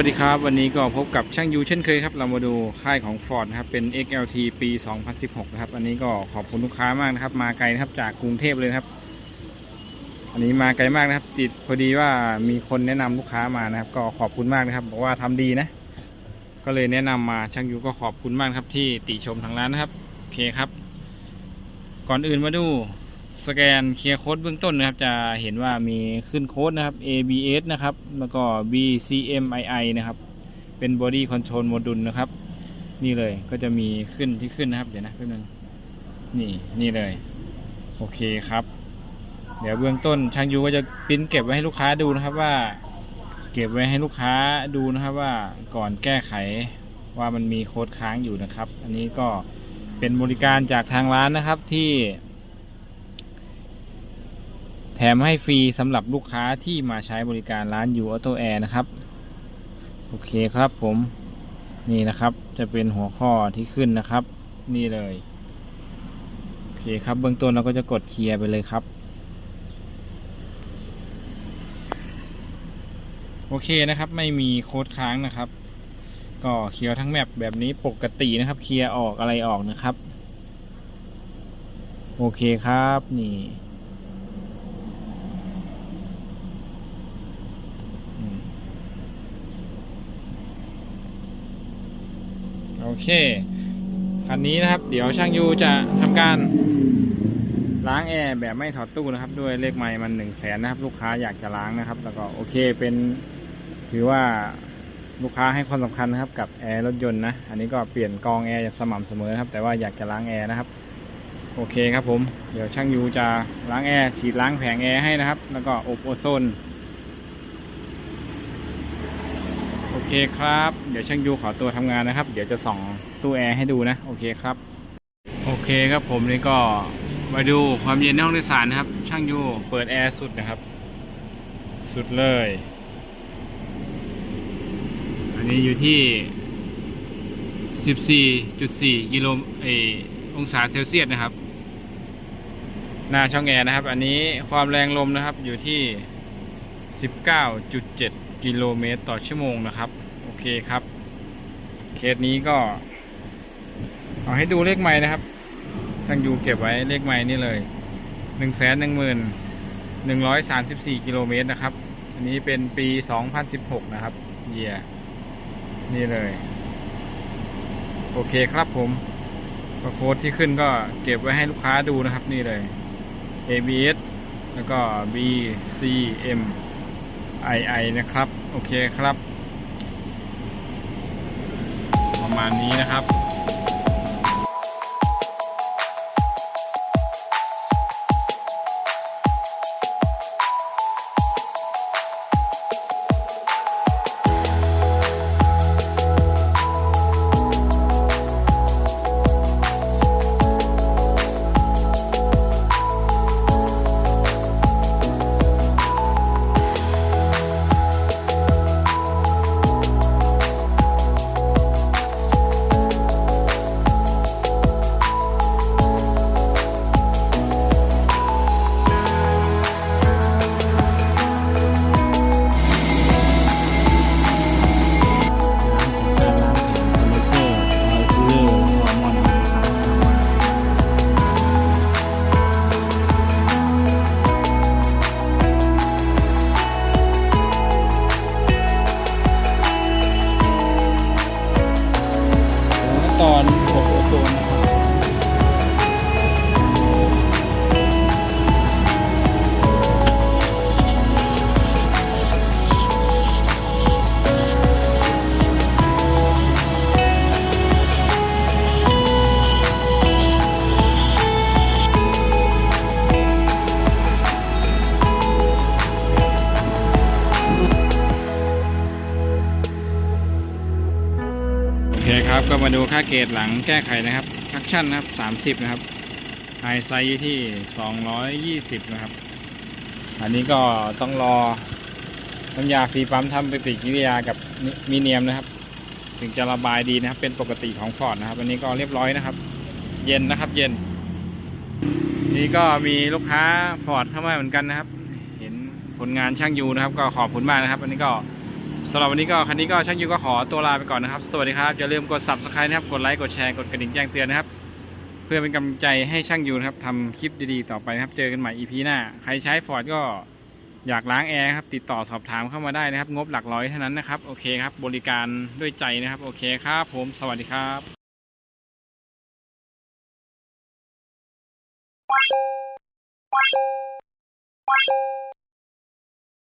วัสดีครับ วันนี้ก็พบกับช่างยูเช่นเคยครับ เรามาดูค่ายของ Ford นะครับเป็น XLT ปี 2016 นะครับ อันนี้ก็ขอบคุณลูกค้ามากนะครับ มาไกลนะครับจากกรุงเทพเลยครับ อันนี้มาไกลมากนะครับ ติดพอดีว่ามีคนแนะนำลูกค้ามานะครับ ก็ขอบคุณมากนะครับ บอกว่าทำดีนะ ก็เลยแนะนำมาช่างยูก็ขอบคุณมากครับที่ติชมทางร้านนะครับโอเคครับ ก่อนอื่นมาดู สแกนเคลียร์โค้ดเบื้องต้นนะครับ จะเห็นว่ามีขึ้นโค้ดนะครับ ABS นะครับ แล้วก็ BCMII นะครับ เป็น Body Control Module นะครับ นี่เลยก็จะมีขึ้นที่ขึ้นนะครับ เดี๋ยวนะแป๊บนึงนี่นี่เลย โอเคครับ เดี๋ยวเบื้องต้นช่างยูก็จะปริ้นเก็บไว้ให้ลูกค้าดูนะครับว่า เก็บไว้ให้ลูกค้าดูนะครับว่าก่อนแก้ไขว่ามันมีโค้ดค้างอยู่นะครับ อันนี้ก็เป็นบริการจากทางร้านนะครับที่ แถมให้ฟรีสำหรับลูกค้าที่มาใช้บริการร้านยูออโตแอร์นะครับ โอเคครับผมนี่นะครับจะเป็นหัวข้อที่ขึ้นนะครับ นี่เลยโอเคครับเบื้องต้นเราก็จะกดเคลียร์ไปเลยครับ โอเคนะครับไม่มีโค้ดค้างนะครับ ก็เคลียร์ทั้งแมปแบบนี้ปกตินะครับ เคลียร์ออกอะไรออกนะครับ โอเคครับนี่ โอเค คันนี้นะครับ เดี๋ยวช่างยูจะทำการล้างแอร์แบบไม่ถอดตู้นะครับ ด้วยเลขไม้มันหนึ่งแสนนะครับ ลูกค้าอยากจะล้างนะครับ แล้วก็โอเคเป็นถือว่าลูกค้าให้ความสำคัญนะครับ กับแอร์รถยนต์นะ อันนี้ก็เปลี่ยนกองแอร์อย่างสม่ำเสมอครับ แต่ว่าอยากจะล้างแอร์นะครับ โอเคครับผม เดี๋ยวช่างยูจะล้างแอร์ฉีดล้างแผงแอร์ให้นะครับ แล้วก็อบโอโซน โอ เคครับ เดี๋ยวช่างยูขอตัวทำงานนะครับ เดี๋ยวจะส่องตู้แอร์ให้ดูนะ โอเคครับ โอเคครับผมนี่ก็มาดูความเย็นในห้องโดยสารนะครับ ช่างยูเปิดแอร์สุดนะครับ สุดเลย อันนี้อยู่ที่ 14.4กิโลเออองศาเซลเซียสนะครับ หน้าช่องแอร์นะครับ อันนี้ความแรงลมนะครับอยู่ที่ 19.7กิโลเมตรต่อชั่วโมงนะครับ เคครับ เคสนี้ก็ เอาให้ดูเลขไม้นะครับช่างยูเก็บไว้เลขไม้นี่เลย1 1 1 134กิโลเมตรนะครับ อันนี้เป็นปี2016นสิบหกนะครับ เยียนี่เลย โอเคครับผมโค้ดที่ขึ้นก็เก็บไว้ให้ลูกค้าดูนะครับนี่เลย ABS แล้วก็ BCM II นะครับ โอเคครับ ประมาณนี้นะครับ ก็มาดูค่าเกรดหลังแก้ไขนะครับคัคชั่นนะครับ 30 นะครับไฮไซส์ที่ 220 นะครับ อันนี้ก็ต้องรอน้ำยาฟรีปั๊มทำปฏิกิริยากับมีเนียมนะครับ ถึงจะระบายดีนะครับ เป็นปกติของฟอร์ดนะครับ อันนี้ก็เรียบร้อยนะครับ เย็นนะครับ เย็น นี่ก็มีลูกค้าฟอร์ดเข้ามาเหมือนกันนะครับ เห็นผลงานช่างยูนะครับ ก็ขอบคุณมากนะครับ อันนี้ก็ สำหรับวันนี้ก็คันนี้ก็ช่างยูก็ขอตัวลาไปก่อนนะครับ สวัสดีครับอย่าลืมกด subscribe นะครับ กดไลค์กดแชร์กดกระดิ่งแจ้งเตือนนะครับ เพื่อเป็นกำลังใจให้ช่างยูนะครับทำคลิปดีๆต่อไปนะครับ เจอกันใหม่ EP หน้า ใครใช้ฟอร์ดก็อยากล้างแอร์ครับ ติดต่อสอบถามเข้ามาได้นะครับ งบหลักร้อยเท่านั้นนะครับโอเคครับ บริการด้วยใจนะครับ โอเคครับ ผมสวัสดีครับ Thank you.